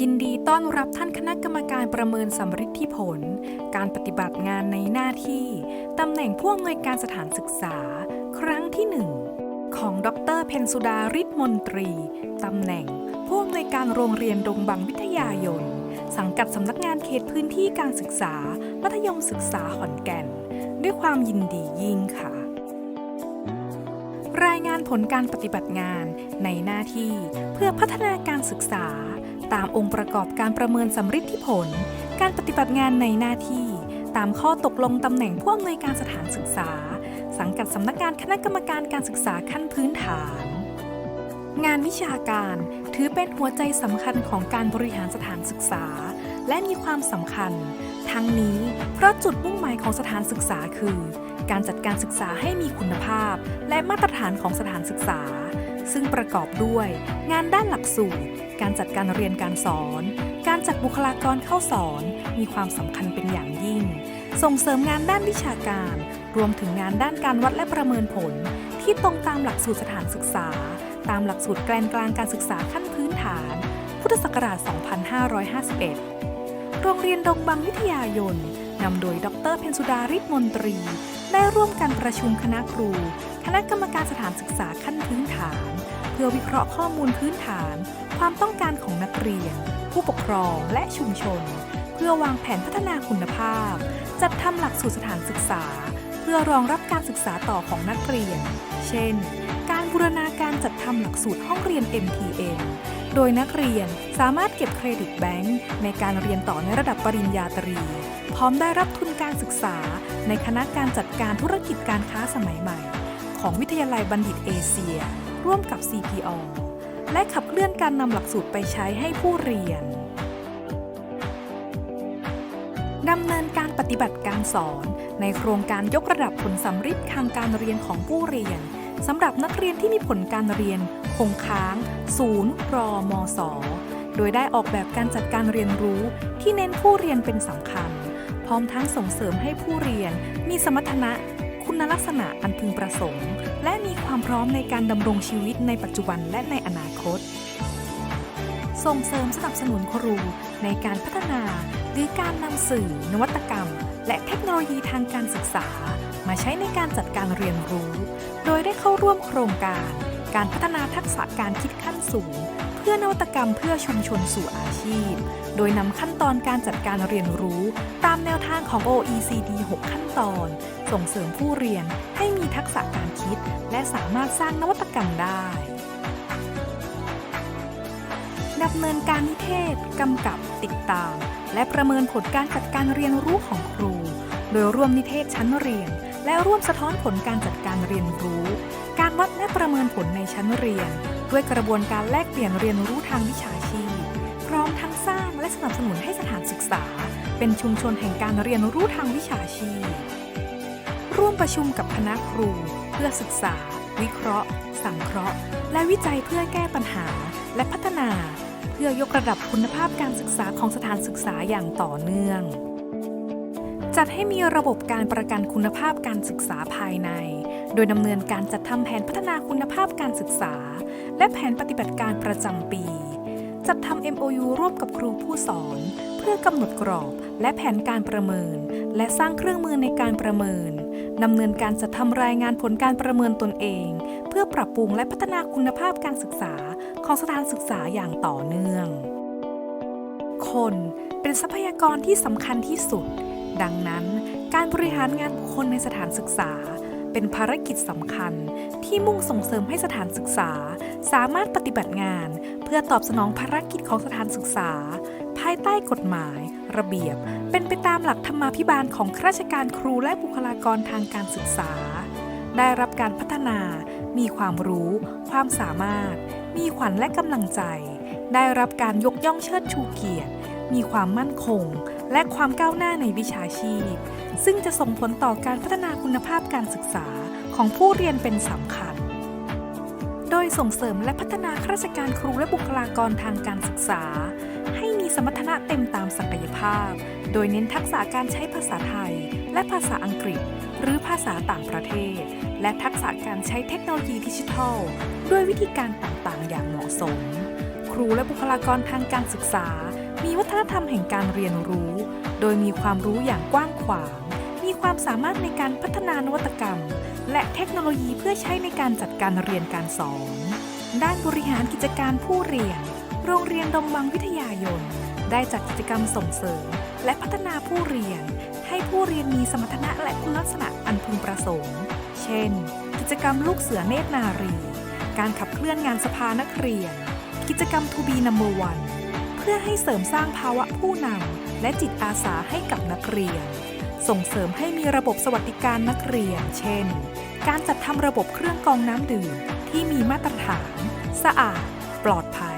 ยินดีต้อนรับท่านคณะกรรมการประเมินสำฤทธิผล การปฏิบัติงานในหน้าที่ ตำแหน่งผู้อำนวยการสถานศึกษา ครั้งที่หนึ่งของดรเพนสุดาริศมนตรี ตำแหน่งผู้อำนวยการโรงเรียนดงบังวิทยายน สังกัดสำนักงานเขตพื้นที่การศึกษา มัธยมศึกษาขอนแก่น ด้วยความยินดียิ่งค่ะ รายงานผลการปฏิบัติงานในหน้าที่เพื่อพัฒนาการศึกษา ตามองค์ประกอบการประเมินสำฤทธิผล การปฏิบัติงานในหน้าที่ ตามข้อตกลงตำแหน่งผู้อำนวยการสถานศึกษา สังกัดสำนักงานคณะกรรมการการศึกษาขั้นพื้นฐาน งานวิชาการถือเป็นหัวใจสำคัญของการบริหารสถานศึกษา และมีความสำคัญ ทั้งนี้เพราะจุดมุ่งหมายของสถานศึกษาคือ การจัดการศึกษาให้มีคุณภาพ และมาตรฐานของสถานศึกษา ซึ่งประกอบด้วย งานด้านหลักสูตร การจัดการเรียนการสอน การจัดบุคลากรเข้าสอน มีความสำคัญเป็นอย่างยิ่ง ส่งเสริมงานด้านวิชาการ รวมถึงงานด้านการวัดและประเมินผล ที่ตรงตามหลักสูตรสถานศึกษา ตามหลักสูตรแกลนกลางการศึกษาขั้นพื้นฐาน พุทธศักราช 2551 โรงเรียนดงบังวิทยายนนำโดยดรเพนสุดาริศมนตรี ได้ร่วมกันประชุมคณะครู คณะกรรมการสถานศึกษาขั้นพื้นฐาน พื่อวิเคราะห์ข้อมูลพื้นฐาน ความต้องการของนักเรียน ผู้ปกครองและชุมชน เพื่อวางแผนพัฒนาคุณภาพ จัดทำหลักสูตรสถานศึกษา เพื่อรองรับการศึกษาต่อของนักเรียน เช่น การบูรณาการจัดทำหลักสูตรห้องเรียน MTN โดยนักเรียนสามารถเก็บเครดิตแบงค์ในการเรียนต่อในระดับปริญญาตรี พร้อมได้รับทุนการศึกษา ในคณะการจัดการธุรกิจการค้าสมัยใหม่ ของวิทยาลัยบัณฑิตเอเชีย ร่วมกับ CPO และขับเคลื่อนการนำหลักสูตรไปใช้ให้ผู้เรียนดำเนินการปฏิบัติการสอนในโครงการยกระดับผลสำฤทธิ์ทางการเรียนของผู้เรียนสำหรับนักเรียนที่มีผลการเรียน คงค้าง ศูนย์รอมสโดยได้ออกแบบการจัดการเรียนรู้ที่เน้นผู้เรียนเป็นสำคัญ พร้อมทั้งส่งเสริมให้ผู้เรียนมีสมรรถนะ ณลักษณะอันพึงประสงค์ และมีความพร้อมในการดำรงชีวิตในปัจจุบันและในอนาคต ส่งเสริมสนับสนุนครูในการพัฒนาหรือการนำสื่อ นวัตกรรม และเทคโนโลยีทางการศึกษา มาใช้ในการจัดการเรียนรู้ โดยได้เข้าร่วมโครงการ การพัฒนาทักษะการคิดขั้นสูง เพื่อนวัตกรรมเพื่อชุมชนสู่อาชีพ โดยนำขั้นตอนการจัดการเรียนรู้ ตามแนวทางของ OECD 6 ขั้นตอน ส่งเสริมผู้เรียนให้มีทักษะการคิด และสามารถสร้างนวัตกรรมได้ดำเนินการนิเทศ กำกับ ติดตาม และประเมินผลการจัดการเรียนรู้ของครู โดยร่วมนิเทศชั้นเรียน และร่วมสะท้อนผลการจัดการเรียนรู้ การวัดและประเมินผลในชั้นเรียน ด้วยกระบวนการแลกเปลี่ยนเรียนรู้ทางวิชาชีพ พร้อมทั้งสร้างและสนับสนุนให้สถานศึกษา เป็นชุมชนแห่งการเรียนรู้ทางวิชาชีพ ร่วมประชุมกับคณะครู เพื่อศึกษา วิเคราะห์ สังเคราะห์ และวิจัยเพื่อแก้ปัญหาและพัฒนา เพื่อยกระดับคุณภาพการศึกษาของสถานศึกษาอย่างต่อเนื่อง จัดให้มีระบบการประกันคุณภาพการศึกษาภายใน โดยดำเนินการจัดทำแผนพัฒนาคุณภาพการศึกษา และแผนปฏิบัติการประจำปี จัดทำ MOU ร่วมกับครูผู้สอน เพื่อกำหนดกรอบและแผนการประเมิน และสร้างเครื่องมือในการประเมิน ดำเนินการจัดทำรายงานผลการประเมินตนเอง เพื่อปรับปรุงและพัฒนาคุณภาพการศึกษาของสถานศึกษาอย่างต่อเนื่อง คนเป็นทรัพยากรที่สำคัญที่สุด ดังนั้น การบริหารงานบุคคลในสถานศึกษา เป็นภารกิจสำคัญที่มุ่งส่งเสริมให้สถานศึกษา สามารถปฏิบัติงาน เพื่อตอบสนองภารกิจของสถานศึกษา ภายใต้กฎหมาย ระเบียบ เป็นไปตามหลักธรรมาภิบาลของข้าราชการครูและบุคลากรทางการศึกษา ได้รับการพัฒนา มีความรู้ ความสามารถ มีขวัญและกำลังใจ ได้รับการยกย่องเชิดชูเกียรติ มีความมั่นคง และความก้าวหน้าในวิชาชีพ ซึ่งจะส่งผลต่อการพัฒนาคุณภาพการศึกษาของผู้เรียนเป็นสำคัญ โดยส่งเสริมและพัฒนาข้าราชการครูและบุคลากรทางการศึกษา ให้ นะเต็มตามศักยภาพ โดยเน้นทักษะการใช้ภาษาไทย และภาษาอังกฤษ หรือภาษาต่างประเทศ และทักษะการใช้เทคโนโลยีดิจิทัล ด้วยวิธีการต่างๆ อย่างเหมาะสม ครูและบุคลากรทางการศึกษา มีวัฒนธรรมแห่งการเรียนรู้ โดยมีความรู้อย่างกว้างขวาง มีความสามารถในการพัฒนานวัตกรรม และเทคโนโลยีเพื่อใช้ในการจัดการเรียนการสอน ด้านบริหารกิจการผู้เรียน โรงเรียนดงวังวิทยายน ได้จัดกิจกรรมส่งเสริม และพัฒนาผู้เรียน ให้ผู้เรียนมีสมรรถนะและคุณลักษณะอันพึงประสงค์ เช่น กิจกรรมลูกเสือเนตรนารี การขับเคลื่อนงานสภานักเรียน กิจกรรม To be number one เพื่อให้เสริมสร้างภาวะผู้นำและจิตอาสาให้กับนักเรียน ส่งเสริมให้มีระบบสวัสดิการนักเรียน เช่น การจัดทำระบบเครื่องกรองน้ำดื่มที่มีมาตรฐาน สะอาด ปลอดภัย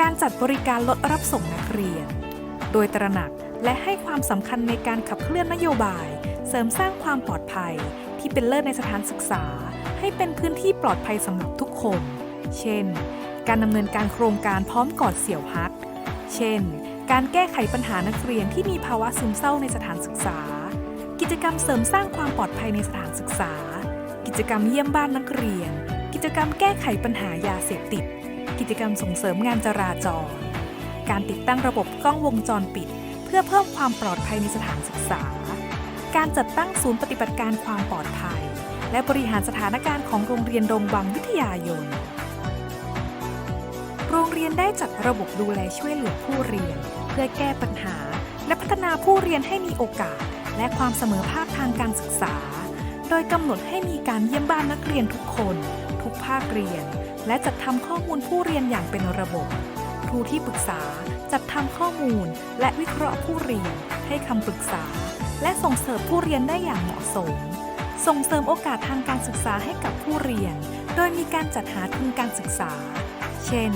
การจัดบริการรถรับส่งนักเรียน โดยตระหนักและให้ความสำคัญในการขับเคลื่อนนโยบาย เสริมสร้างความปลอดภัย ที่เป็นเลิศในสถานศึกษา ให้เป็นพื้นที่ปลอดภัยสำหรับทุกคน เช่น การดำเนินการโครงการพร้อมกอดเสี่ยวฮัก เช่น การแก้ไขปัญหานักเรียนที่มีภาวะซึมเศร้าในสถานศึกษา กิจกรรมเสริมสร้างความปลอดภัยในสถานศึกษา กิจกรรมเยี่ยมบ้านนักเรียน กิจกรรมแก้ไขปัญหายาเสพติด กิจกรรมส่งเสริมงานจราจร การติดตั้งระบบกล้องวงจรปิด เพื่อเพิ่มความปลอดภัยในสถานศึกษา การจัดตั้งศูนย์ปฏิบัติการความปลอดภัย และบริหารสถานการณ์ของโรงเรียนดงวังวิทยายน โรงเรียนได้จัดระบบดูแลช่วยเหลือผู้เรียน เพื่อแก้ปัญหา และพัฒนาผู้เรียนให้มีโอกาส และความเสมอภาคทางการศึกษา โดยกำหนดให้มีการเยี่ยมบ้านนักเรียนทุกคน ทุกภาคเรียน และจัดทำข้อมูลผู้เรียนอย่างเป็นระบบ ครูที่ปรึกษาจัดทำข้อมูล และวิเคราะห์ผู้เรียน ให้คำปรึกษา และส่งเสริมผู้เรียนได้อย่างเหมาะสม ส่งเสริมโอกาสทางการศึกษาให้กับผู้เรียน โดยมีการจัดหาทุนการศึกษา เช่น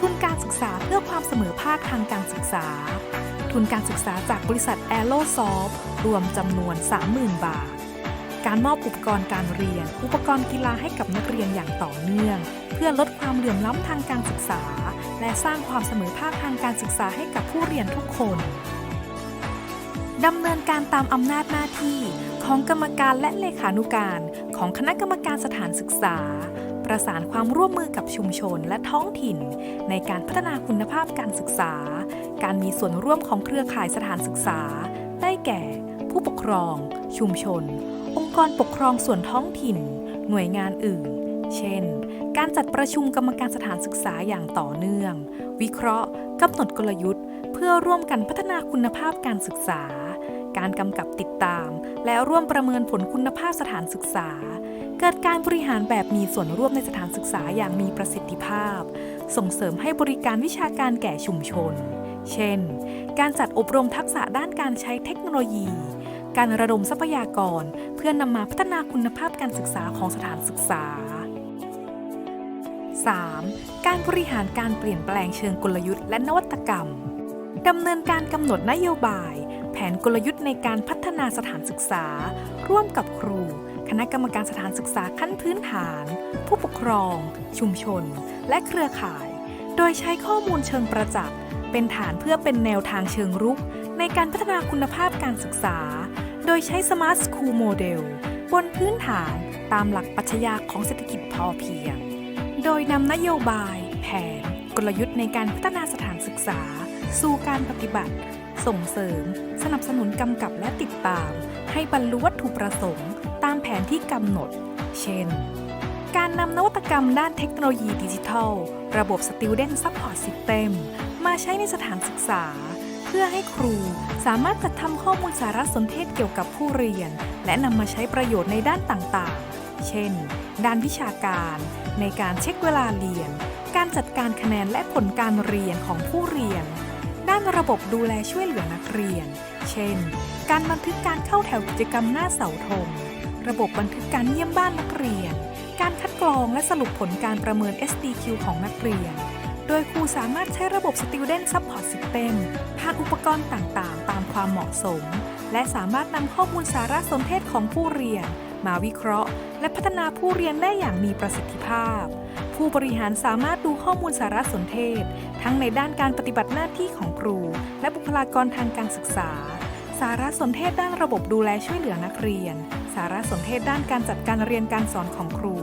ทุนการศึกษาเพื่อความเสมอภาคทางการศึกษา ทุนการศึกษาจากบริษัทแอโ o ซอฟรวมจำนวน 30,000 บาทการมอบอุปกรณ์การเรียน อุปกรณ์กีฬาให้กับนักเรียนอย่างต่อเนื่อง พื่อลดความเหลื่อมล้ำทางการศึกษา และสร้างความเสมอภาคทางการศึกษาให้กับผู้เรียนทุกคนดำเนินการตามอำนาจหน้าที่ของกรรมการและเลขานุการของคณะกรรมการสถานศึกษา ประสานความร่วมมือกับชุมชนและท้องถิ่น ในการพัฒนาคุณภาพการศึกษา การมีส่วนร่วมของเครือข่ายสถานศึกษา ได้แก่ ผู้ปกครอง ชุมชน องค์กรปกครองส่วนท้องถิ่น หน่วยงานอื่น เช่น การจัดประชุมกรรมการสถานศึกษาอย่างต่อเนื่อง วิเคราะห์กำหนดกลยุทธ์ เพื่อร่วมกันพัฒนาคุณภาพการศึกษา การกำกับติดตาม และร่วมประเมินผลคุณภาพสถานศึกษา เกิดการบริหารแบบมีส่วนร่วมในสถานศึกษาอย่างมีประสิทธิภาพ ส่งเสริมให้บริการวิชาการแก่ชุมชน เช่น การจัดอบรมทักษะด้านการใช้เทคโนโลยี การระดมทรัพยากร เพื่อนำมาพัฒนาคุณภาพการศึกษาของสถานศึกษา 3. การบริหารการเปลี่ยนแปลงเชิงกลยุทธ์และนวัตกรรม ดำเนินการกำหนดนโยบาย แผนกลยุทธ์ในการพัฒนาสถานศึกษา ร่วมกับครู คณะกรรมการสถานศึกษาขั้นพื้นฐาน ผู้ปกครอง ชุมชน และเครือข่าย โดยใช้ข้อมูลเชิงประจักษ์ เป็นฐานเพื่อเป็นแนวทางเชิงรุก ในการพัฒนาคุณภาพการศึกษา โดยใช้ Smart School Model บนพื้นฐานตามหลักปรัชญาของเศรษฐกิจพอเพียง โดยนำนโยบาย แผน กลยุทธ์ในการพัฒนาสถานศึกษา สู่การปฏิบัติ ส่งเสริม สนับสนุนกำกับและติดตาม ให้บรรลุวัตถุประสงค์ ตามแผนที่กำหนด เช่น การนำนวัตกรรมด้านเทคโนโลยีดิจิทัล ระบบ Student Support System มาใช้ในสถานศึกษา เพื่อให้ครูสามารถจัดทำข้อมูลสารสนเทศเกี่ยวกับผู้เรียน และนำมาใช้ประโยชน์ในด้านต่างๆ เช่น ด้านวิชาการ ในการเช็คเวลาเรียน การจัดการคะแนนและผลการเรียนของผู้เรียน ด้านระบบดูแลช่วยเหลือนักเรียน เช่น การบันทึกการเข้าแถวกิจกรรมหน้าเสาธง ระบบบันทึกการเยี่ยมบ้านนักเรียน การคัดกรองและสรุปผลการประเมิน SDQ ของนักเรียน โดยครูสามารถใช้ระบบ Student Support System ผ่านอุปกรณ์ต่างๆ ตามความเหมาะสม และสามารถนำข้อมูลสารสนเทศของผู้เรียน มาวิเคราะห์ และพัฒนาผู้เรียนได้อย่างมีประสิทธิภาพ ผู้บริหารสามารถดูข้อมูลสารสนเทศ ทั้งในด้านการปฏิบัติหน้าที่ของครู และบุคลากรทางการศึกษา สารสนเทศด้านระบบดูแลช่วยเหลือนักเรียน สารสนเทศด้านการจัดการเรียนการสอนของครู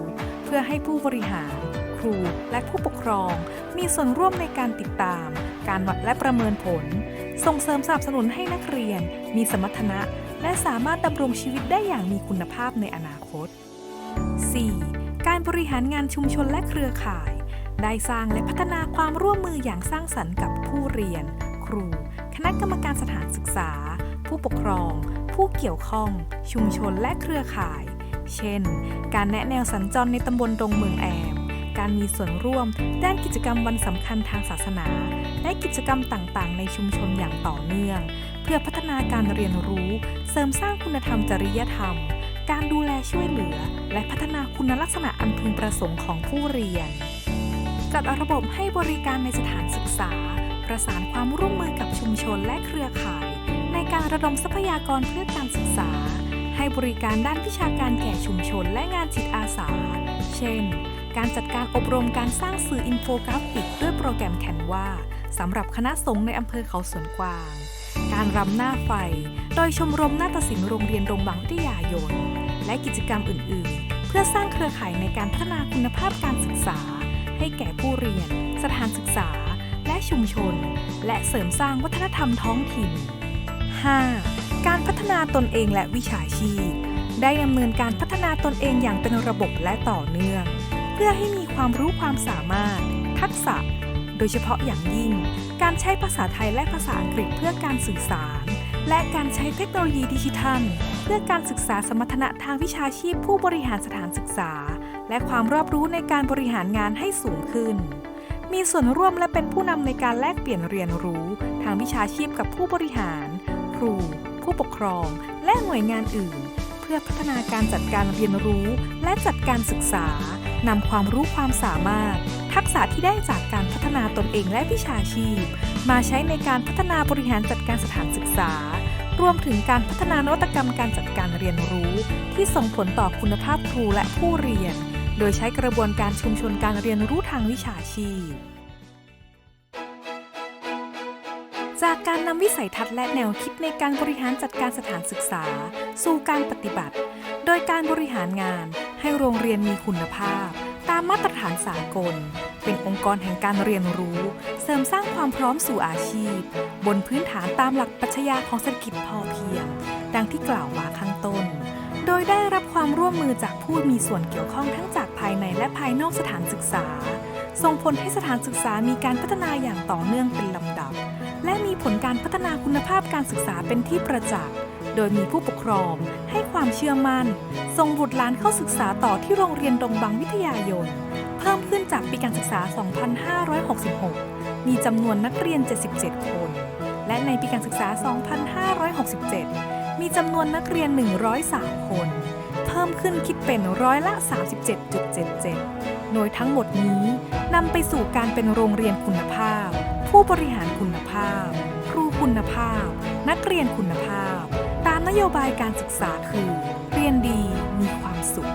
เพื่อให้ผู้บริหาร ครู และผู้ปกครอง มีส่วนร่วมในการติดตาม การวัดและประเมินผล ส่งเสริมสนับสนุนให้นักเรียน มีสมรรถนะ และสามารถดำรงชีวิตได้อย่างมีคุณภาพในอนาคต 4. การบริหารงานชุมชนและเครือข่าย ได้สร้างและพัฒนาความร่วมมืออย่างสร้างสรรค์กับผู้เรียน ครู คณะกรรมการสถานศึกษา ผู้ปกครอง ผู้เกี่ยวข้อง ชุมชนและเครือข่าย เช่น การแนะแนวสัญจรในตำบลดงเมืองแอม การมีส่วนร่วมด้านกิจกรรมวันสำคัญทางศาสนา และกิจกรรมต่างๆ ในชุมชนอย่างต่อเนื่อง เพื่อพัฒนาการเรียนรู้ เสริมสร้างคุณธรรมจริยธรรม การดูแลช่วยเหลือ และพัฒนาคุณลักษณะอันพึงประสงค์ของผู้เรียน จัดระบบให้บริการในสถานศึกษา ประสานความร่วมมือกับชุมชนและเครือข่าย ในการระดมทรัพยากรเพื่อการศึกษา ให้บริการด้านวิชาการแก่ชุมชนและงานจิตอาสา เช่น การจัดการอบรมการสร้างสื่ออินโฟกราฟิก ด้วยโปรแกรมแคนวาสำหรับคณะสงฆ์ในอำเภอเขาสวนกวาง การรำหน้าไฟ โดยชมรมนาฏศิลป์โรงเรียนโรงบางวิทยายน และกิจกรรมอื่น ๆ เพื่อสร้างเครือข่ายในการพัฒนาคุณภาพการศึกษา ให้แก่ผู้เรียน สถานศึกษา และชุมชน และเสริมสร้างวัฒนธรรมท้องถิ่น 5. การพัฒนาตนเองและวิชาชีพ ได้ดำเนินการพัฒนาตนเองอย่างเป็นระบบและต่อเนื่อง เพื่อให้มีความรู้ความสามารถ ทักษะ โดยเฉพาะอย่างยิ่ง การใช้ภาษาไทยและภาษาอังกฤษเพื่อการสื่อสาร และการใช้เทคโนโลยีดิจิทัล เพื่อการศึกษาสมรรถนะทางวิชาชีพผู้บริหารสถานศึกษา และความรอบรู้ในการบริหารงานให้สูงขึ้น มีส่วนร่วมและเป็นผู้นำในการแลกเปลี่ยนเรียนรู้ ทางวิชาชีพกับผู้บริหาร ครู ผู้ปกครอง และหน่วยงานอื่น เพื่อพัฒนาการจัดการเรียนรู้ และจัดการศึกษานำความรู้ความสามารถ ทักษะที่ได้จากการพัฒนาตนเองและวิชาชีพ มาใช้ในการพัฒนาบริหารจัดการสถานศึกษา รวมถึงการพัฒนานวัตกรรมการจัดการเรียนรู้ ที่ส่งผลต่อคุณภาพครูและผู้เรียน โดยใช้กระบวนการชุมชนการเรียนรู้ทางวิชาชีพจากการนำวิสัยทัศน์และแนวคิดในการบริหารจัดการสถานศึกษา สู่การปฏิบัติ โดยการบริหารงานให้โรงเรียนมีคุณภาพ ตามมาตรฐานสากล เป็นองค์กรแห่งการเรียนรู้ เสริมสร้างความพร้อมสู่อาชีพ บนพื้นฐานตามหลักปรัชญาของเศรษฐกิจพอเพียง ดังที่กล่าวมาข้างต้น โดยได้รับความร่วมมือจากผู้มีส่วนเกี่ยวข้องทั้งจากภายในและภายนอกสถานศึกษา ส่งผลให้สถานศึกษามีการพัฒนาอย่างต่อเนื่องเป็นลำดับ และมีผลการพัฒนาคุณภาพการศึกษาเป็นที่ประจักษ์โดยมีผู้ปกครองให้ความเชื่อมั่นส่งบุตรหลานเข้าศึกษาต่อที่โรงเรียนดงบังวิทยายน เพิ่มขึ้น จากปีการศึกษา 2566 มีจำนวนนักเรียน 77 คน และในปีการศึกษา 2567 มีจำนวนนักเรียน 103 คน เพิ่มขึ้นคิดเป็นร้อยละ 37.77 โดยทั้งหมดนี้นำไปสู่การเป็นโรงเรียนคุณภาพ ผู้บริหารคุณภาพ ครูคุณภาพ นักเรียนคุณภาพ ตามนโยบายการศึกษาคือ เรียนดีมีความสุข